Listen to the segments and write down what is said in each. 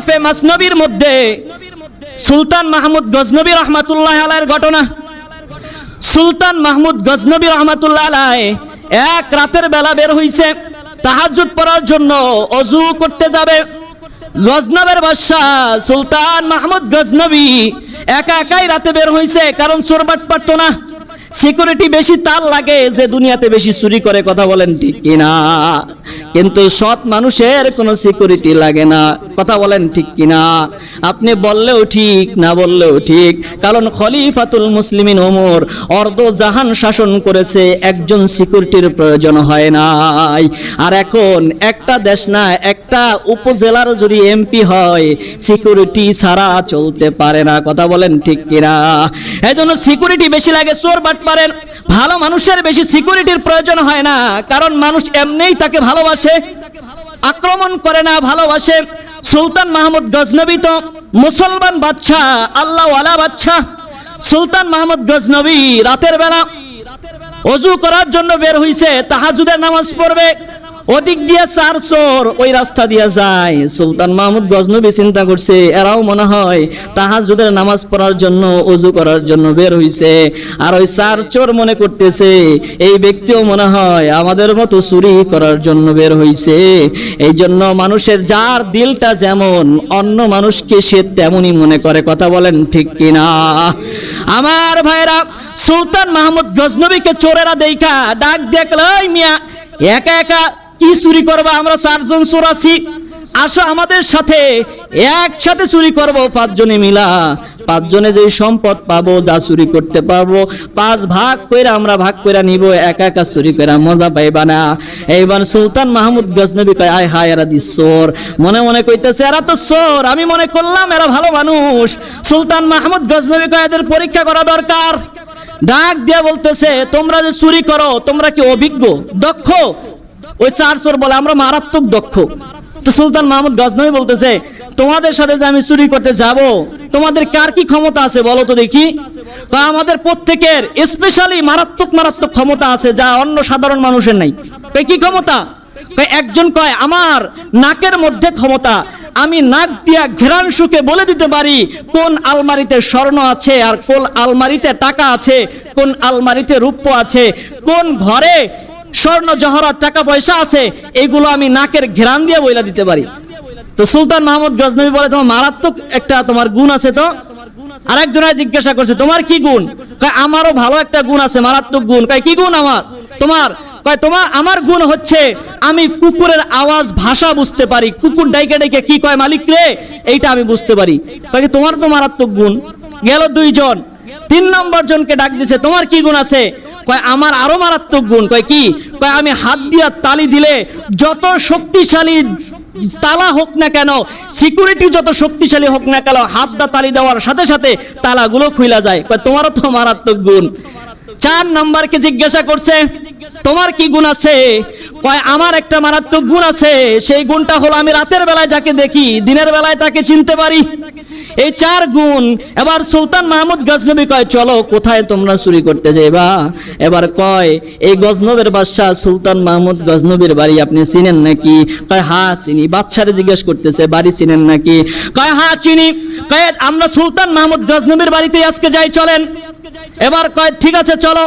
তায়েফে মাসনবীর মধ্যে সুলতান মাহমুদ গজনবী রহমাতুল্লাহ আলাইয়ের ঘটনা। সুলতান মাহমুদ গজনবী রহমাতুল্লাহ আলাই এক রাতের বেলা বের হইছে তাহাজুদ পড়ার জন্য অজু করতে যাবে। গজনবের বাদশাহ সুলতান মাহমুদ গজনবী একা একাই রাতে বের হইছে, কারণ চোরবাট পারতো না। সিকিউরিটি বেশি তার লাগে যে দুনিয়াতে বেশি চুরি করে, কথা বলেন ঠিক কিনা? কিন্তু সৎ মানুষের কোনো সিকিউরিটি লাগে না, কথা বলেন ঠিক কিনা? আপনি বললেও ঠিক, না বললেও ঠিক। কারণ খলিফাতুল মুসলিমিন ওমর অর্ধ জাহান শাসন করেছে, একজন সিকিউরিটির প্রয়োজন হয় নাই। আর এখন একটা দেশ না, একটা উপজেলার যদি এমপি হয় সিকিউরিটি ছাড়া চলতে পারে না, কথা বলেন ঠিক কিনা? এই জন্য সিকিউরিটি বেশি লাগে, চোর বাট পারেন ভালো মানুষের বেশি সিকিউরিটির প্রয়োজন হয় না। কারণ মানুষ এমনিই তাকে ভালোবাসে, আক্রমণ করে না, ভালোবাসে। সুলতান মাহমুদ গজনবী তো মুসলমান বাদশাহ, আল্লাহওয়ালা বাদশাহ। সুলতান মাহমুদ গজনবী রাতের বেলা অজু করার জন্য বের হইছে তাহাজুদের নামাজ পড়বে। ওদিক দিয়ে চার চোর, ওই রাস্তা দিয়ে যায়। সুলতান মাহমুদ গজনবী চিন্তা করছে, এরাও মনে হয় তাহাজুদের নামাজ পড়ার জন্য, অজু করার জন্য বের হইছে। আর ওই চার চোর মনে করতেছে, এই ব্যক্তিও মনে হয় আমাদের মতো চুরি করার জন্য বের হইছে। এই জন্য মানুষের যার দিলটা যেমন, অন্য মানুষকে সে তেমনই মনে করে। কথা বলেন ঠিক কিনা? আমার ভাইরা, সুলতান মাহমুদ গজনবীকে চোরেরা দেখা, ডাক দেখল "এই মিয়া, একা একা কি চুরি করবা? আমরা চারজন চোর আছি। আসো আমাদের সাথে। একসাথে চুরি করব, পাঁচজনে মিলা। পাঁচজনে যে সম্পদ পাবো, যা চুরি করতে পারব, পাঁচ ভাগ কইরা আমরা ভাগ কইরা নিব, একা একা চুরি কইরা মজা পাইবা না। এইবার সুলতান মাহমুদ গজনবী কয়, আয় হায়, এরা দিস চোর। মনে মনে কইতেছে, এরা তো চোর, আমি মনে করলাম এরা ভালো মানুষ। সুলতান মাহমুদ গজনবী কয়, এদের পরীক্ষা করা দরকার। ডাক দিয়ে বলতেছে, তোমরা যে চুরি করো, তোমরা কি অভিজ্ঞ, দক্ষ? ওই চার চোর বলে, আমরা মারাত্মক দক্ষ। তো সুলতান মাহমুদ গজনবী বলতেছে, তোমাদের সাথে যে আমি চুরি করতে যাব, তোমাদের কার কি ক্ষমতা আছে বলো তো দেখি? আমাদের প্রত্যেকের স্পেশালি মারাত্মক মারাত্মক ক্ষমতা আছে, যা অন্য সাধারণ মানুষের নাই। কি ক্ষমতা? একজন কয়, আমার নাকের মধ্যে ক্ষমতা। আমি নাক দিয়া ঘেরান সুখে বলে দিতে পারি, কোন আলমারিতে স্বর্ণ আছে আর কোন আলমারিতে টাকা আছে, কোন আলমারিতে রূপ্য আছে, কোন ঘরে স্বর্ণ, জহরত, টাকা পয়সা আছে, এগুলো আমি নাকের ঘেরান দিয়ে বইলা দিতে পারি। তো সুলতান মাহমুদ গজনবী বলে, তোমার মারাত্মক একটা তোমার গুণ আছে তো? আরেকজনে জিজ্ঞাসা করছে, তোমার কি গুণ? কয়, আমারও ভালো একটা গুণ আছে, মারাত্মক গুণ। কয়, কি গুণ আমার? তোমার। কয়, তোমার, আমার গুণ হচ্ছে, আমি কুকুরের আওয়াজ, ভাষা বুঝতে পারি। কুকুর ডাইকে ডাইকে কি কয় মালিক রে? এইটা আমি বুঝতে পারি। কয়, তোমার তো মারাত্মক গুণ। গেল দুইজন। তিন নম্বর জনকে ডাক দিছে, তোমার কি গুণ আছে? কয়, আমার আরও মারাত্মক গুণ। কয়, কি? কয়, আমি হাত দিয়া তালি দিলে যত শক্তিশালী তালা হোক না কেন সিকিউরিটি যত শক্তিশালী হোক না কেন, হাত দা তালি দেওয়ার সাথে সাথে তালাগুলো খুইলা যায়। কয়, তোমারও তো মারাত্মক গুণ। চার নাম্বারকে জিজ্ঞাসা করছে, তোমার কি গুণ আছে? কয়, আমার একটা মারাত্মক গুণ আছে, সেই গুণটা হলো আমি রাতের বেলায় যাকে দেখি, দিনের বেলায় তাকে চিনতে পারি। এই চার গুণ। এবার সুলতান মাহমুদ গজনবী কয়, চলো, কোথায় তোমরা চুরি করতে যাইবা? এবার কয়, এই গজনবের বাদশাহ সুলতান মাহমুদ গজনবীর বাড়ি আপনি চিনেন নাকি? কয় হ্যাঁ চিনি। বাদশারে জিজ্ঞেস করতেছে, বাড়ি চিনেন নাকি? কয় হ্যাঁ চিনি। কয়, আমরা সুলতান মাহমুদ গজনবীর বাড়িতে আজকে যাই, চলেন। এবার কয়, ঠিক আছে, চলো।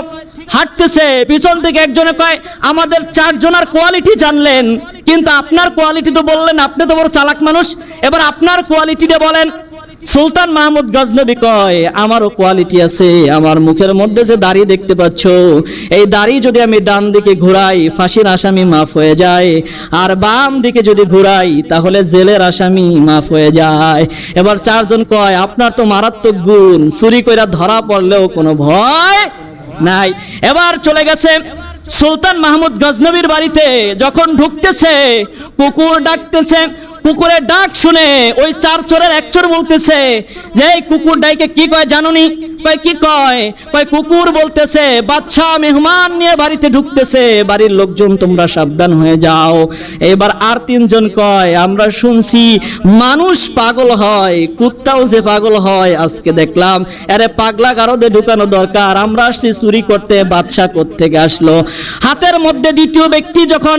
হাঁটতেছে, পিছন থেকে একজনে কয়, আমাদের চারজনের কোয়ালিটি জানলেন, কিন্তু আপনার কোয়ালিটি তো বললেন, আপনি তো বড় চালাক মানুষ। এবার আপনার কোয়ালিটিটা বলেন। সুলতান মাহমুদ গজনবী কয়, আমারও কোয়ালিটি আছে, আমার মুখের মধ্যে যে দাড়ি দেখতে পাচ্ছ, এই দাড়ি যদি আমি ডান দিকে ঘুরাই, ফাঁসির আসামি মাফ হয়ে যায়। আর বাম দিকে যদি ঘুরাই, তাহলে জেলের আসামি মাফ হয়ে যায়। এবার চারজন কয়, আপনার তো মারাত্মক গুণ, চুরি কইরা ধরা পড়লেও কোনো ভয় নাই। এবার চলে গেছে সুলতান মাহমুদ গজনবীর বাড়িতে, যখন ঢুকতেছে, কুকুর ডাকতেছে কুকুরের ডাক শুনে ওই চার চোরের এক চোর বলতেছে যে, এই কুকুর ডাইকে কি কয় জানুনি? কয়, কি কয়? কয়, কুকুর বলতেছে বাচ্চা মেহমান নিয়ে বাড়িতে ঢুকতেছে, বাড়ির লোকজন তোমরা সাবধান হয়ে যাও। এবার আর তিনজন কয়, আমরা শুনছি মানুষ পাগল হয়, কুত্তাও যে পাগল হয়, আজকে দেখলাম, আরে পাগলা গারদে ঢুকানো দরকার, আমরা আসছি চুরি করতে বাচ্চা থেকে আসলো? হাতের মধ্যে দ্বিতীয় ব্যক্তি যখন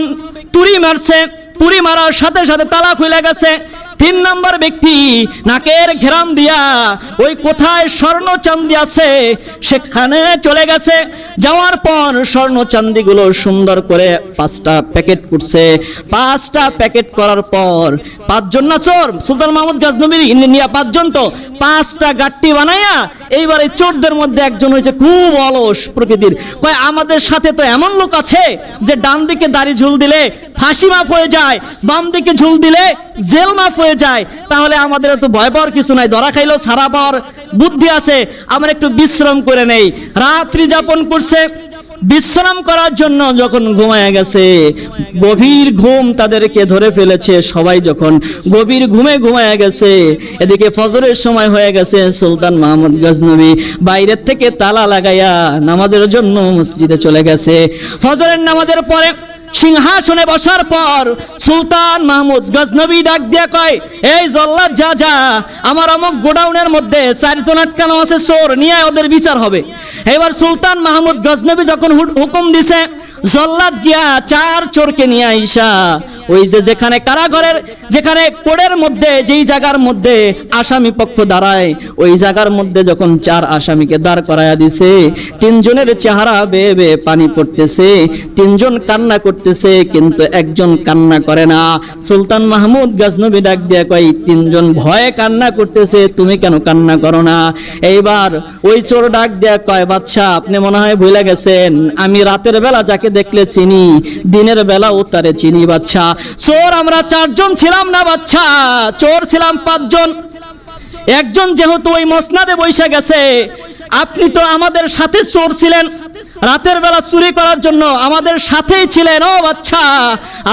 তুড়ি মারছে তুড়ি মারার সাথে সাথে তালা খুলে গেছে। তিন নম্বর ব্যক্তি নাকের ঘেরাম দিয়া, ওই কোথায় স্বর্ণ চান্দি আছে সেখানে চলে গেছে। যাওয়ার পর স্বর্ণ চান্দিগুলো সুন্দর করে পাঁচটা প্যাকেট করছে। পাঁচটা প্যাকেট করার পর পাঁচজন না চোর? সুলতান মাহমুদ গাজনবীর নিয়ে পাঁচজন তো। পাঁচটা গাট্টি বানাইয়া এইবারে চোরদের মধ্যে একজন হয়েছে খুব অলস প্রকৃতির। কয়, আমাদের সাথে তো এমন লোক আছে যে ডান দিকে দাড়ি ঝুল দিলে ফাঁসি মাফ হয়ে যায়, বাম দিকে ঝুল দিলে জেল মাফ হয়ে যায়, তাহলে আমাদের তো ভয় পাওয়ার কিছু নাই। ধরা খাইলেও সারা পাওয়ার বুদ্ধি আছে, আমরা একটু বিশ্রাম করে নেই। রাত্রি যাপন করছে, বিশ্রাম করার জন্য যখন ঘুমায় গেছে, গভীর ঘুম তাদেরকে ধরে ফেলেছে সবাই যখন। গভীর ঘুমে ঘুমায় গেছে, এদিকে ফজরের সময় হয়ে গেছে সুলতান মাহমুদ গজনবী। বাইরের থেকে তালা লাগাইয়া নামাজের জন্য মসজিদে চলে গেছে। ফজরের নামাজের পরে সিংহাসনে বসার পর সুলতান মাহমুদ গজনবী ডাক দিয়া কয়, এই জল্লাদ যা যা, আমার অমুক গোডাউনের মধ্যে চারজন আটকানো আছে, চোর, নিয়ে ওদের বিচার হবে। এবার সুলতান মাহমুদ গজনবী যখন হুকুম দিছে জল্লাদ গিয়া চার চোরকে নিয়ে আইসা, ওই যে যেখানে কারাগারের যেখানে কোড়ের মধ্যে, যেই জায়গার মধ্যে আসামি পক্ষ দাঁড়ায়, ওই জায়গার মধ্যে যখন চার আসামিকে দাঁড় করায়া দিছে, তিনজনের চেহারা বেয়ে বেয়ে পানি পড়তেছে, তিনজন কান্না করতেছে, কিন্তু একজন কান্না করে না। সুলতান মাহমুদ গাজনবী ডাক দিয়া কয়, তিনজন ভয়ে কান্না করতেছে, তুমি কেন কান্না করো না? এইবার ওই চোর ডাক দিয়া কয় বাচ্চা আপনি মনে হয় ভুলে গেছেন, আমি রাতের বেলা যাকে দেখলে চিনি। দিনের বেলাও তারে চিনি, বাচ্চা। চোর, আমরা চারজন ছিলাম না, বাচ্চা। চোর ছিলাম পাঁচজন। একজন যেহেতু ওই মসনাদে বসে গেছে, আপনি তো আমাদের সাথে চোর ছিলেন। রাতের বেলা চুরি করার জন্য আমাদের সাথেই ছিলেন, ও বাচ্চা।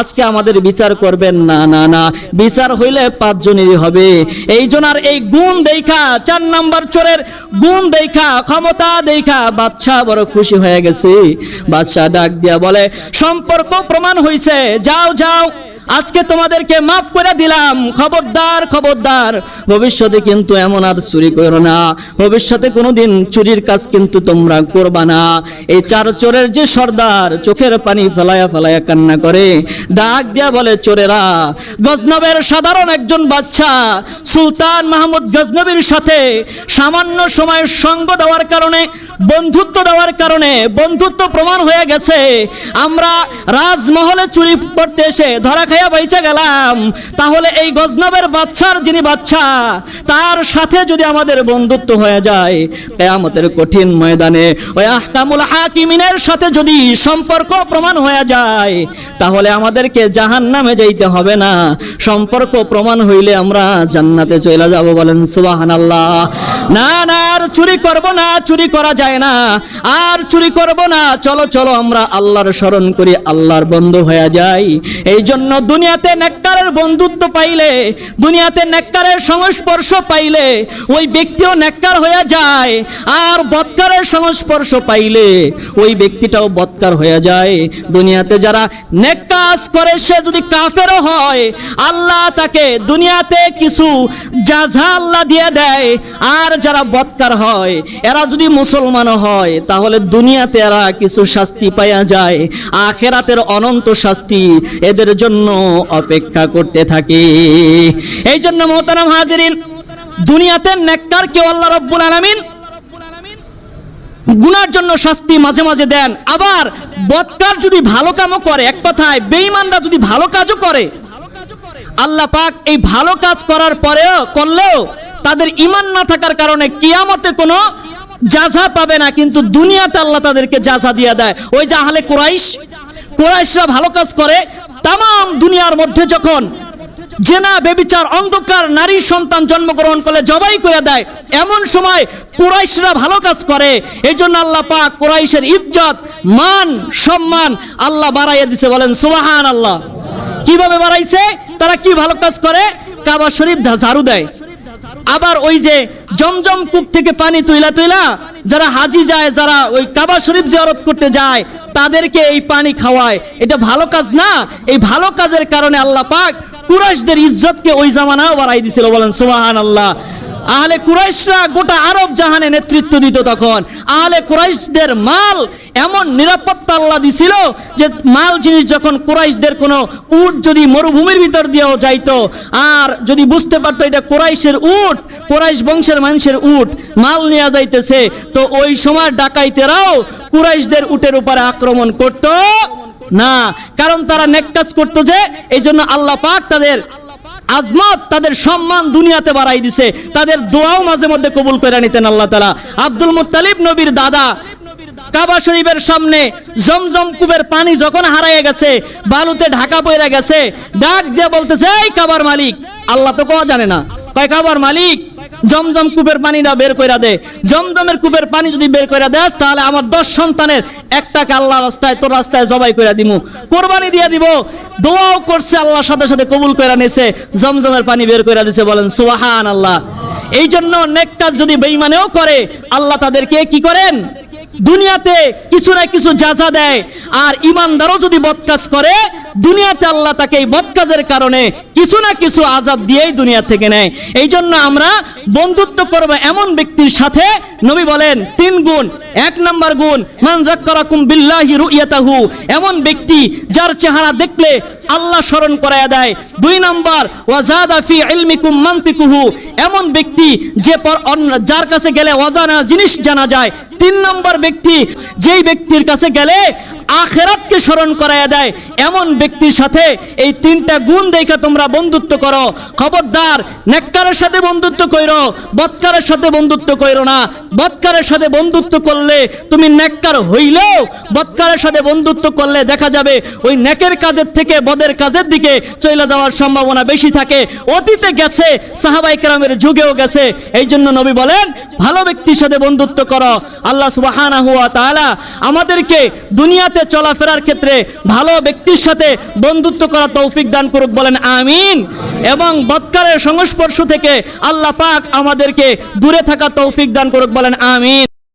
আজকে আমাদের বিচার করবেন না না না। বিচার হইলে পাঁচজনেরই হবে। এই জনার এই গুণ দেখা, চার নাম্বার চোরের গুণ দেখা, ক্ষমতা দেখা, বাচ্চা বড় খুশি হয়ে গেছে। বাচ্চা ডাক দিয়া বলে, সম্পর্ক প্রমাণ হইছে, যাও যাও। আজকে তোমাদেরকে মাফ করে দিলাম। খবরদার খবরদার। ভবিষ্যতে কিন্তু এমন আর চুরি করো না। ভবিষ্যতে কোনোদিন চুরির কাজ কিন্তু তোমরা করবা না। এই চার চোরের যে সর্দার, চোখের পানি ফেলায়া ফেলায়া কান্না করে, ডাক দিয়া বলে, চোরেরা, গজনবের সাধারণ একজন বাচ্চা, সুলতান মাহমুদ গজনবীর সাথে সামান্য সময় সঙ্গ দেওয়ার কারণে, বন্ধুত্ব দেওয়ার কারণে বন্ধুত্ব প্রমাণ হয়ে গেছে। আমরা রাজমহলে চুরি করতে এসে ধরা খাইয়া বাইচা গেলাম। তাহলে এই গজনবের বাচ্চার যিনি বাচ্চা তার সাথে যদি আমাদের বন্ধুত্ব হয়ে যায়, কেয়ামতের কঠিন ময়দানে ওই আহকামুল হাকিমিনের সাথে যদি সম্পর্ক প্রমাণ হয়ে যায়, তাহলে আমাদেরকে জাহান নামে যাইতে হবে না। সম্পর্ক প্রমাণ হইলে আমরা জান্নাতে চলে যাব বলেন সুবাহান আল্লাহ না না আর চুরি করব না, চুরি করা যায় না। আর চুরি করব না, চলো চলো, আমরা আল্লাহর স্মরণ করি, আল্লাহর বন্ধু হয়ে যাই। এই জন্য দুনিয়াতে নেককারের বন্ধুত্ব পাইলে, দুনিয়াতে নেককারের সংস্পর্শ পাইলে, ওই ব্যক্তিও নেককার হয়ে যায়। আর বৎকারের সংস্পর্শ পাইলে, ওই ব্যক্তিটাও বৎকার হয়ে যায়। দুনিয়াতে যারা নেক কাজ করে, সে যদি কাফেরও হয়, আল্লাহ তাকে দুনিয়াতে কিছু জাজা আল্লাহ দিয়ে দেয়। আর যারা বৎকার হয়, এরা যদি মুসলমানও হয়, তাহলে দুনিয়াতে এরা কিছু শাস্তি পাইয়া যায়। আখেরাতের অনন্ত শাস্তি এদের জন্য অপেক্ষা করতে থাকে। এই জন্য মোহতারাম হাজিরিন, দুনিয়াতে নেককার কেউ আল্লাহ রব্বুল আলামিন গুনার জন্য শাস্তি মাঝে মাঝে দেন। আবার বৎকার যদি ভালো কামও করে, এক কথায় বেঈমানরা যদি ভালো কাজও করে, আল্লাহ পাক এই ভালো কাজ করার পরেও করলেও তাদের ইমান না থাকার কারণে কিয়ামতে কোনো জাজা পাবে না, কিন্তু দুনিয়াতে আল্লাহ তাদেরকে জাজা দিয়ে দেয়। ওই যে আহলে কোরাইশ, কোরাইশরা ভালো কাজ করে তাম দুনিয়ার মধ্যে যখন জেনা বেবিচার অন্ধকার নারী সন্তান জন্মগ্রহণ করলে জবাই করে দেয়। এমন সময় কুরাইশরা ভালো কাজ করে। এই জন্য আল্লাহ পাক কুরাইশের ইজ্জত, মান, সম্মান আল্লাহ বাড়াইয়া দিছে। বলেন সুবাহান আল্লাহ কীভাবে বাড়াইছে? তারা কি ভালো কাজ করে? কাবা শরীফ ঝাড়ু দেয়। আবার ওই যে জমজম কূপ থেকে পানি তুইলা তুইলা যারা হাজি যায়, যারা ওই কাবা শরীফ জিয়ারত করতে যায়, তাদেরকে এই পানি খাওয়ায়। এটা ভালো কাজ না। এই ভালো কাজের কারণে আল্লাহ পাক কুরাইশদের ইজ্জতকে ওই জামানাও বাড়াই দিছিল, বলেন সুবাহান আল্লাহ আহলে কুরাইশরা গোটা আরব জাহানে নেতৃত্ব দিত তখন। আহলে কুরাইশদের মাল এমন নিরাপত্তা আল্লাহ দিছিল যে মাল জিনিস যখন কুরাইশদের কোনো উট যদি মরুভূমির ভিতর দিয়েও যাইতো, আর যদি বুঝতে পারতো এটা কুরাইশের উট, কুরাইশ বংশের মানুষের উট, মাল নিয়ে যাইতেছে, তো ওই সময় ডাকাইতেরাও কুরাইশদের উটের উপরে আক্রমণ করত। না, কারণ তারা নেকটাস করতো যে এই জন্য আল্লাহ পাক তাদের আজমত, তাদের সম্মান দুনিয়াতে বাড়াই দিছে। তাদের দোয়াও মাঝে মধ্যে কবুল করে নিতেন আল্লাহ তালা আব্দুল মুত্তালিব নবীর দাদা কাবা শরীফের সামনে জমজম কুবের পানি যখন হারাইয়ে গেছে, বালুতে ঢাকা পড়ে গেছে, ডাক দিয়ে বলতেছে, এই কাবার মালিক। আল্লাহ তো কোয়া জানে না। কয়, কাবার মালিক, জমজম কূপের পানিটা বের কইরা দে। জমজমের কূপের পানি যদি বের কইরা দেস, তাহলে আমার দশ সন্তানের একটাকে আল্লাহ রাস্তায়, তোর রাস্তায় জবাই কইরা দিমু। কোরবানি দিয়ে দিব। দোয়াও করছে আল্লাহর সাথে সাথে কবুল কইরা নিছে জমজমের পানি বের কইরা দিছে বলেন সুবহান আল্লাহ এই জন্য নেকটার যদি বেঈমানেও করে, আল্লাহ তাদেরকে কি করেন? দুনিয়াতে কিছু না কিছু যাজা দেয়। আর ইমানদারও যদি বদকাজ করে, দুনিয়াতে আল্লাহ তাকে এই বদকাজের কারণে কিছু না কিছু আজাব দিয়েই দুনিয়া থেকে নেয়। এই জন্য আমরা বন্ধুত্ব করব এমন ব্যক্তির সাথে, নবী বলেন, তিন গুণ। এক নম্বর গুণ মানজাক্কারাকুম বিল্লাহি রুইয়াতাহু। এমন ব্যক্তি যার চেহারা দেখলে আল্লাহ স্মরণ করায় দেয়। দুই নাম্বার, ওয়াজাদা ফি ইলমিকুম মান্তিকুহু। এমন ব্যক্তি যে পর যার কাছে গেলে অজানা জিনিস জানা যায়। তিন নম্বর ব্যক্তি, যেই ব্যক্তির কাছে গেলে আখেরাতকে স্মরণ করায়া দেয়। এমন ব্যক্তির সাথে এই তিনটা গুণ দেখে তোমরা বন্ধুত্ব করো। খবরদার, নেককারের সাথে বন্ধুত্ব কইরো, বৎকারের সাথে বন্ধুত্ব কইরো না। বৎকারের সাথে বন্ধুত্ব করলে তুমি নেককার হইলেও বৎকারের সাথে বন্ধুত্ব করলে দেখা যাবে ওই নেকের কাজের থেকে বদের কাজের দিকে চলে যাওয়ার সম্ভাবনা বেশি থাকে। অতীতে গেছে সাহাবাই কেরামের যুগেও গেছে। এই জন্য নবী বলেন, ভালো ব্যক্তির সাথে বন্ধুত্ব করো। আল্লাহ তাআলা আমাদেরকে দুনিয়াতে চলাফেরার ক্ষেত্রে ভালো ব্যক্তির সাথে বন্ধুত্ব করা তৌফিক দান করুক, বলেন আমিন। এবং বৎকারের সংস্পর্শ থেকে আল্লাহ পাক আমাদেরকে দূরে থাকা তৌফিক দান করুক, বলেন আমিন।